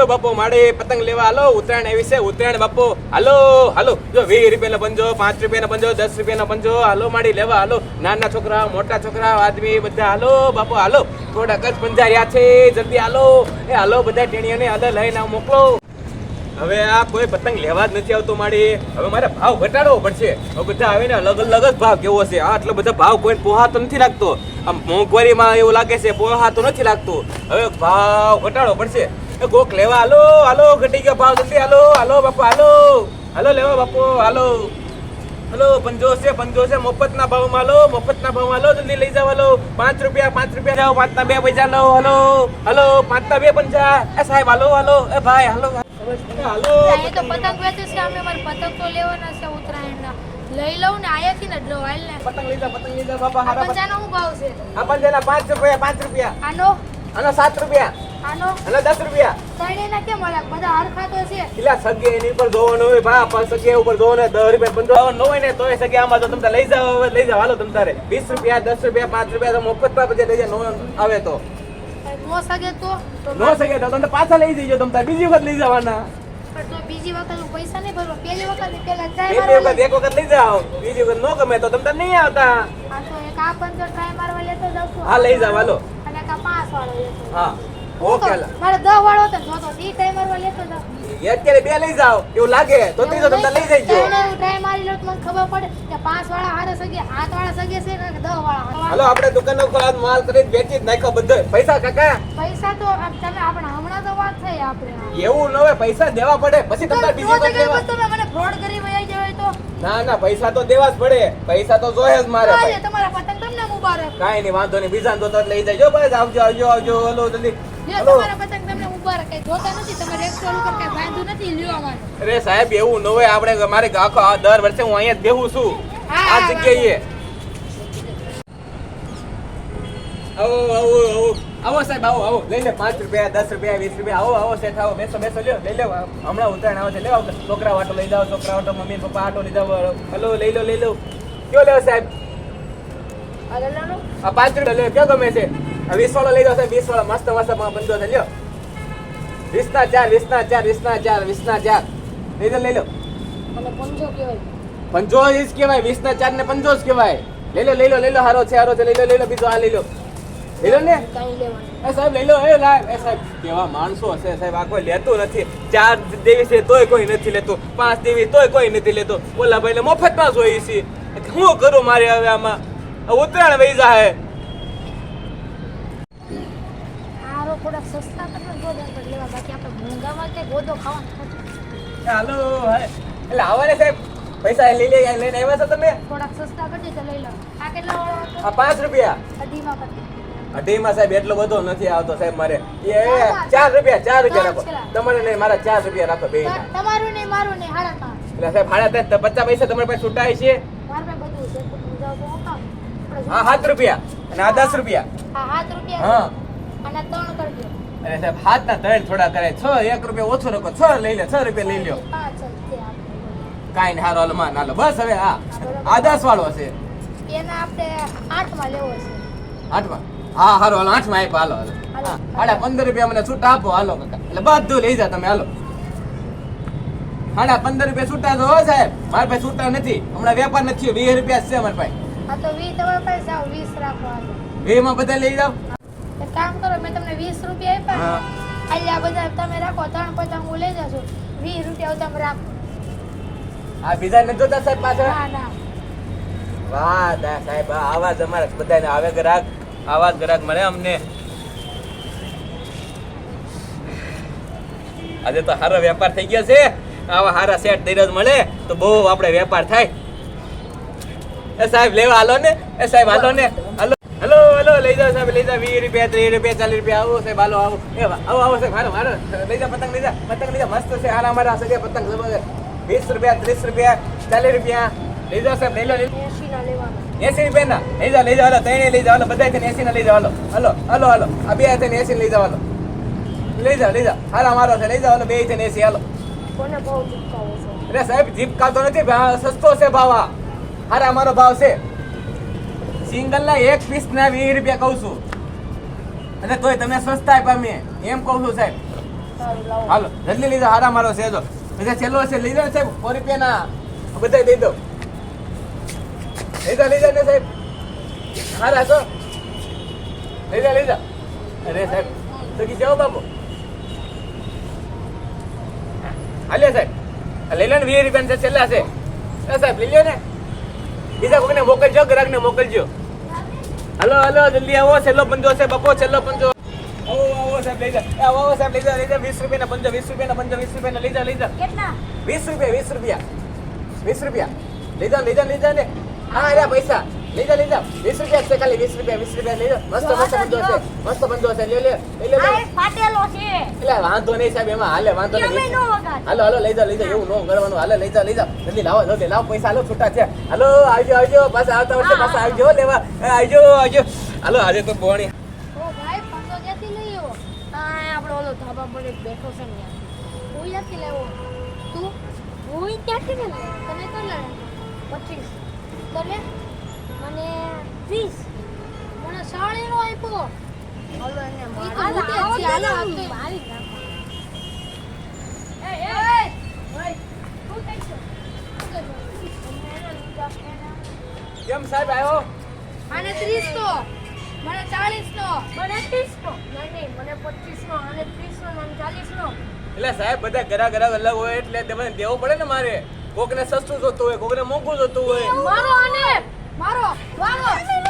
હાલો બાપો મારે પતંગ લેવા હાલો. ઉત્તરાયણ આવી છે. ઉત્તરાયણ બાપો, હાલો હાલો. જો વીસ રૂપિયાનો પંજો, પાંચ રૂપિયાનો પંજો, દસ રૂપિયાનો પંજો, હાલો માડી લેવા, હાલો. નાના છોકરા, મોટા છોકરા, આદમી બધા, હાલો, બાપો, હાલો. થોડા કચ્છ પંજાર્યા છે. જલ્દી હાલો. એ હાલો, બધા ટેણીઓને હાલો લઈને મોકલો. હવે આ કોઈ પતંગ લેવા જ નથી આવતો માડી હવે મારે ભાવ ઘટાડવો પડશે. હવે બધા આવે ને અલગ અલગ જ ભાવ કેવો છે. આટલો બધા ભાવ કોઈ પોહાતો નથી લાગતો. આમ મોંઘવારીમાં એવું લાગે છે, પોહાતો નથી લાગતું. હવે ભાવ ઘટાડવો પડશે. એ કોક લેવા હાલો હાલો ઘટી ગયો ભાવ જલ્દી હાલો હાલો બાપુ હાલો. હાલો લેવા બાપુ હાલો. હલો પંજો છે પંજો છે મફતના ભાવમાં લો મફતના ભાવમાં લો જલ્દી લઈ જાવ હલો. પાંચ રૂપિયા પાંચ રૂપિયા જાઓ પાંચના બે પૈસા લો હલો. હલો પાંચના બે પંચા એ સાહેબ હાલો હાલો. એ ભાઈ હાલો. હાલો તો પતંગ વેચે છે અમે મારે પતંગ તો લેવાના છે ઉત્તરાયણના. લઈ લઉં ને આયાથી ને ડ્રો હાલ ને. પતંગ લઈ જા પતંગ લઈ જા બાપા આ હારા. પંચાનો હું ભાવ છે? આ પંજાના પાંચ રૂપિયા પાંચ રૂપિયા. આનો? આનો સાત રૂપિયા. આનો રૂપિયા. ત્રણેયના કેમ બધા હરખા તો છે. કિલ્લા સગે એની ઉપર જોવાનું હોય ભા પણ સગે ઉપર જોવાનું હોય, રૂપિયા પંદર નો હોય ને તોય સગે આમાં તો તમને લઈ જાવ હવે લઈ જાવ હાલો તમે તારે. રૂપિયા દસ રૂપિયા પાંચ રૂપિયા તો મફતમાં પછી લઈ જાવ નો આવે તો. નો સગે તો. તો નો સગે તો તમે પાછા લઈ જજો તમે તારે બીજી વખત લઈ જવાના. તો બીજી વખત પૈસા નહીં ભરવા પહેલી વખત પેલા ટ્રાય એક મારવા વખત એક વખત લઈ જાઓ. બીજી વખત નો ગમે તો તમને નહીં આવતા. આ તો એક આ પંચો ટ્રાય મારવા લેતો જાઉં છું. હા લઈ જાવ હાલો. અને એક પાંચ વાળો લેતો હા. ઓકે મારે દસ વાળો હતો ને ઈ ટ્રાય મારવા લેતો જાઉં. એ અત્યારે બે લઈ જાઓ. એવું લાગે. તો ત્રીજો તમે લઈ જજો ત્રણે હું ટ્રાય મારી લઉં મને ખબર પડે કે પાંચ વાળા હારે સગે હાથ વાળા સગે છે ને દસ વાળા હાલો આપણે દુકાન ઉપર આ માલ કરી વેચી જ નાખ્યો બધો. પૈસા કાકા? પૈસા તો તમે આપણે હમણાં તો વાત થઈ આપણે. એવું ન હોય પૈસા દેવા પડે. પછી તમને બીજી તમે મને ફ્રોડ કરી વયા જવાય તો? ના ના પૈસા તો દેવા જ પડે. પૈસા તો જોઈએ જ મારે તમારા પતંગ તમને મુબારક. કાંઈ નહીં વાંધો નહીં. બીજા તો લઈ જજો. બસ આવજો આવજો આવજો. હલો જલ્દી. લ્યો હલો. તમારા પતંગ તમને મુબારક કઈ જોતા નથી તમારે એક સ્ટોલ ઉપર કઈ બાંધ્યું નથી લ્યો અમારે. અરે સાહેબ એવું ન હોય. આપણે મારે આખો દર વર્ષે હું અહીંયા જ બેહું છું. આ જગ્યાએ. આવો આવો આવો. આવો સાહેબ આવો આવો. લઈ લે પાંચ રૂપિયા દસ રૂપિયા વીસ રૂપિયા. આવો આવો શેઠ આવો. બેસો બેસો લ્યો. લઈ લો હમણાં ઉત્તરાયણ આવે છે. લેવા છોકરા વાટો લઈ જાઓ છોકરા વાટો મમ્મી પપ્પા આટો લઈ જાઓ. હલો લઈ લો લઈ લો. કયો લેવો સાહેબ? આ લો લો આ પાંચ રૂપિયા લે કયો ગમે છે? વીસ વાળો લઈ લો સાહેબ વીસ વાળો મસ્ત મસ્ત બંધો થઈ લ્યો. વીસ ના ચાર વીસ ના ચાર વીસ ના ચાર વીસ ના ચાર લઈ લો. લઈ લો પંજો જ કહેવાય વીસ ના ચાર ને પંજો જ કહેવાય. લઈ લો લઈ લો લઈ લો હારો છે હારો છે લઈ લો લઈ લો બીજો આ લઈ લો. લઈ લો ને? એ સાહેબ લઈ લો એ લાય એ સાહેબ કેવા માણસો હશે સાહેબ આ કોઈ લેતું નથી. ચાર દેવી છે તોય કોઈ નથી લેતું. પાંચ દેવી તોય કોઈ નથી લેતું. ઓલા ભાઈ મફતમાં જોઈ છે શું કરું મારે હવે આમાં? ઉત્તરાયણ વહી જાય આરો થોડા સસ્તા તમને ગોદો પર લેવા બાકી આપણે મોંઘામાં કે ગોદો ખાવા હાલો હાય. એટલે આવો ને સાહેબ પૈસા લઈ લે લઈને આવ્યા છો તમે? થોડાક સસ્તા કરજો તો લઈ લો. આ કેટલા વાળો આ પાંચ રૂપિયા. અઢીમાં કરજે. અઢીમાં સાહેબ એટલો બધો નથી આવતો સાહેબ મારે. એ ચાર રૂપિયા ચાર રૂપિયા રાખો. તમારે નહીં મારા ચાર રૂપિયા રાખો બે. તમારું નહીં મારું નહીં હાડા પાંચ એટલે સાહેબ હાડા ત્રણ પચાસ પૈસા તમારી પાસે છૂટાય છે. હા સાત રૂપિયા. અને આ દસ રૂપિયા. હા સાત રૂપિયા. હા. અને ત્રણ કરજો અરે સાહેબ હાથ ના ત્રણ થોડા કરે. છ એક રૂપિયા ઓછો રકો છ લઈ લે છ રૂપિયા લઈ લ્યો. કાઈ નહીં હારો માન હાલો. બસ હવે હા. આ દસ વાળો છે એના આપણે આઠમાં લેવો છે આઠમાં? હા હારો હાલો આઠમાં આપ્યો. હાલો હાલો. હાડા પંદર રૂપિયા મને છૂટ આપો. હાલો કાકા. એટલે બધું લઈ જા તમે હાલો. હાડા પંદર રૂપિયા છૂટા તો સાહેબ. મારા પાસે છૂટા નથી. હમણાં વેપાર નથી વીસ રૂપિયા છે મારા પાસે. હા તો વીસ તમારા પાસે જાઓ વીસ રાખો વીસમાં બધા લઈ જાઓ. એક કામ કરો મેં તમને વીસ રૂપિયા આપ્યા આજે આ બધા તમે રાખો ત્રણ પતંગ હું લઈ જશો. વીસ રૂપિયા તમે રાખો. આ બીજા નથી જોતા સાહેબ પાછળ? ના ના. વાહ દા સાહેબ આવા જ બધાને આવે ગ્રાહક આવા ગ્રાહક મળે અમને. આજે તો સારો વેપાર થઈ ગયો છે. આવા સારા સેટ ધીરજ મળે તો બહુ આપણે વેપાર થાય. એ સાહેબ લેવા હાલો ને. એ સાહેબ હાલો ને. હાલો. હલો હલો લઈ જાઓ સાહેબ લઈ જાઓ વીસ રૂપિયા ત્રીસ રૂપિયા ચાલીસ રૂપિયા આવો સાહેબ હાલો આવો એ આવો આવો સાહેબ હાલો હાલો લઈ જાઓ પતંગ લઈ જાઓ પતંગ લઈ જાઓ મસ્ત છે હારા મારા સગે પતંગ જબરદસ્ત વીસ રૂપિયા ત્રીસ રૂપિયા ચાલીસ રૂપિયા લઈ જાઓ સાહેબ લઈ લો લઈ લો એસી ના લેવાના એસી રૂપિયા ના લઈ જાઓ લઈ જાઓ હાલો ત્રણે લઈ જાઓ હાલો બધા થઈને એસી ના લઈ જાઓ હાલો હાલો હાલો હાલો આ બે થઈને એસી લઈ જાઓ હાલો લઈ જાઓ લઈ જાઓ હાલો મારો છે લઈ જાઓ હાલો બે થઈને એસી હાલો કોને બહુ ચૂકવો છે અરે સાહેબ જીપ કાતો નથી ભા- સસ્તો છે ભાવ આ હારા અમારો ભાવ છે સિંગલ ના એક પીસ ના વીસ રૂપિયા કહું છું. અને તોય તમે સસ્તા મેં એમ કહું છું સાહેબ. હાલો, જલ્દી લીધો, હારા મારો છે તો પછી છેલ્લો છે લઈ જાઓ ને સાહેબ, સો રૂપિયાના. બધા દઈ દો. લીધા લીધા ને સાહેબ. હારા તો લીધા લીધા. અરે સાહેબ, તો કી જાઓ બાપુ. હાલે સાહેબ. લઈ લો ને વીસ રૂપિયા છેલ્લા છે. સાહેબ, લઈ લ્યો ને. બીજા કોઈને મોકલજો ગ્રાહકને મોકલજો. હલો હલો જલ્દી આવો છેલ્લો પંજો છે બપો છેલ્લો પંજો. વીસ રૂપિયાના પંજો વીસ રૂપિયા પંજો વીસ રૂપિયા લઈ જા લઈ જા. વીસ રૂપિયા વીસ રૂપિયા વીસ રૂપિયા. લઈ જા લઈ જા લઈ જા ને. હા અરે પૈસા. લઈ લીધા. વીસ રૂપિયા છે ખાલી વીસ રૂપિયા વીસ રૂપિયા લીધા. મસ્ત મસ્ત બંધો છે મસ્ત બંધો છે લે લે લઈ લે ફાટેલો છે. એટલે વાંધો નહીં સાહેબ એમાં હાલે વાંધો નહીં. હાલો હાલો લઈ જાઓ લઈ જાઓ. એવું નો કરવાનું. હાલે લઈ જાઓ લઈ જાઓ. જલ્દી લાવો જલ્દી લાવો. પૈસા હાલો છૂટા છે. હાલો આવજો આવજો. પાછા આવતા વર્ષે પાછા આવજો લેવા. આવજો આવજો. હાલો આજે તો બોણી ઓ ભાઈ લઈ આપણે ઓલો ધાબા પર બેઠો છે ને કોઈ નથી લેવો. તું? હું ક્યાંથી ને લાવ્યો? તને તો લે. પચીસ. તને? મને વીસ. મને સાડીનો આપ્યો. હાલો એને તો મારી- મૂકે જ છે, હાલો, આ આ તો- મારી નાખો. એ એ ઓય, શું થાય છે? કેમ સાહેબ આવ્યો મને 30 નો મને 40 નો મને ત્રીસ નો નહીં નહીં મને પચીસ નો અને ત્રીસ નો અને ચાલીસ નો એટલે સાહેબ બધા ઘરા ઘરા અલગ હોય એટલે તમને દેવો પડે ને મારે. કોકને સસ્તું જોતું હોય કોકને મોંઘું જોતું હોય. મારો આને. મારો મારો.